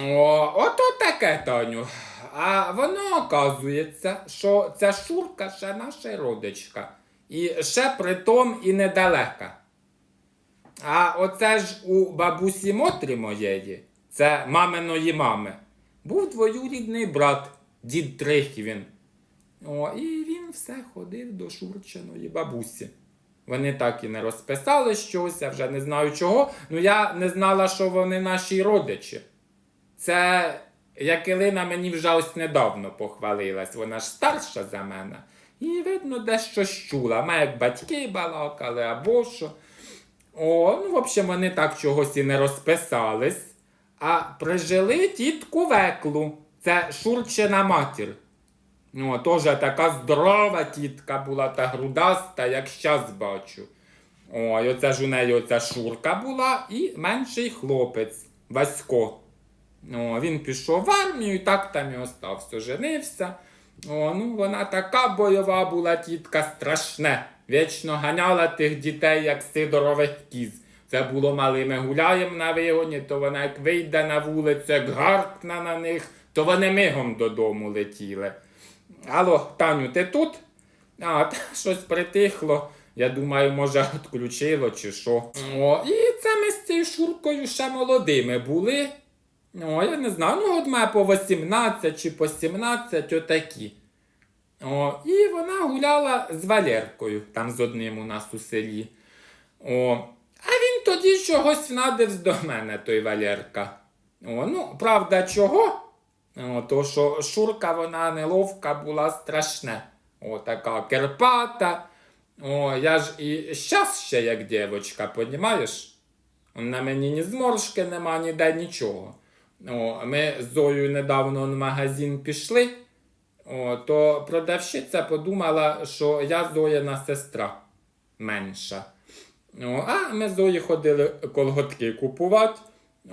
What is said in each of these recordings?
О, ото таке, Таню. А воно оказується, що ця Шурка ще наша родичка. І ще притом і недалека. А оце ж у бабусі Мотрі моєї, це маминої мами, був двоюрідний брат, дід Трихвін. О, і він все ходив до Шурчиної бабусі. Вони так і не розписали щось, я вже не знаю чого. Ну я не знала, що вони наші родичі. Це Якилина мені вже ось недавно похвалилась, вона ж старша за мене. І видно, дещо чула. Ма як батьки балакали або що. О, ну, в общем, вони так чогось і не розписались. А прижили тітку Веклу. Це Шурчина матір. Ну, теж така здорова тітка була та грудаста, як щас бачу. Ой, оце ж у неї оця Шурка була і менший хлопець Васько. О, він пішов в армію і так там і остався, женився. О, ну вона така бойова була тітка страшне. Вічно ганяла тих дітей, як сидорових кіз. Це було малими гуляєм на вигоні, то вона як вийде на вулицю, як гаркне на них, то вони мигом додому летіли. Алло, Таню, ти тут? А, та щось притихло. Я думаю, може, відключило чи що. О, і це ми з цією Шуркою ще молодими були. О, я не знаю, ну от має по 18 чи по 17 отакі. О, і вона гуляла з Валеркою, там з одним у нас у селі. О, а він тоді чогось надивсь до мене, той Валерка. О, ну, правда, чого? О, то що Шурка вона неловка була страшне. О, така керпата. О, я ж і щас ще як дівчинка, понімаєш? На мені ні зморшки нема, ніде нічого. О, ми з Зоєю недавно в магазин пішли, о, то продавщиця подумала, що я Зояна сестра менша. О, а ми з Зої ходили колготки купувати.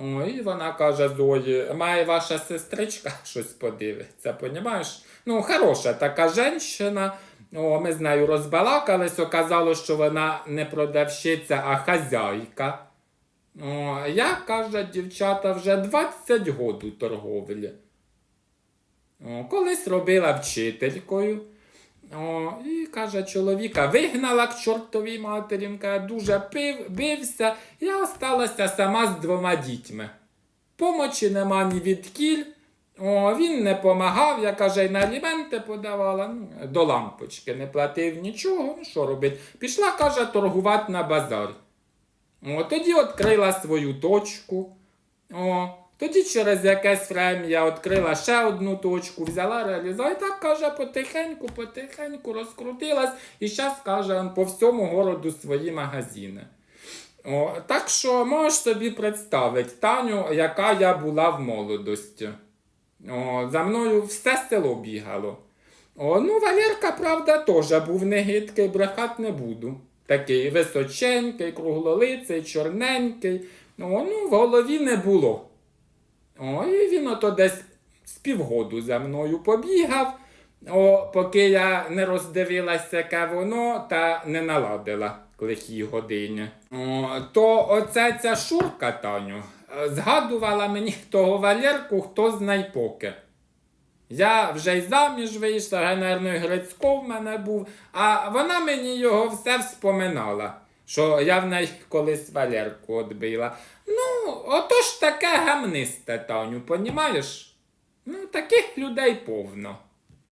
О, і вона каже Зої, має ваша сестричка щось подивиться, понімаєш? Ну, хороша така жінка. О, ми з нею розбалакались, оказалось, що вона не продавщиця, а хазяйка. О, я, каже, дівчата, вже 20 год у торговлі. О, колись робила вчителькою. О, і каже, чоловіка вигнала к чортовій матері, дуже пив, бився, я осталася сама з двома дітьми. Помочі нема ні від кіль. О, він не помагав, я каже, й на аліменти подавала, ну, до лампочки не платив нічого. Ну що робить? Пішла, каже, торгувати на базар. О, тоді відкрила свою точку. О, тоді через якесь время я відкрила ще одну точку, взяла реалізацію. І так каже, потихеньку, потихеньку розкрутилась. І зараз каже по всьому городу свої магазини. О, так що можеш собі представити Таню, яка я була в молодості. О, за мною все село бігало. О, ну, Валерка, правда, теж був негидкий, брехати не буду. Такий височенький, круглолиций, чорненький. О, ну, в голові не було. О, і він ото десь з півгоду за мною побігав, о, поки я не роздивилася, яке воно, та не наладила лихій годині. О, то оце ця шурка, Таню, згадувала мені того Валерку, хто знає поки. Я вже й заміж вийшла, генерний Грицько в мене був, а вона мені його все вспоминала, що я в неї колись Валерку відбила. Ну, ото ж таке гамнисте, Таню, понімаєш? Ну, таких людей повно.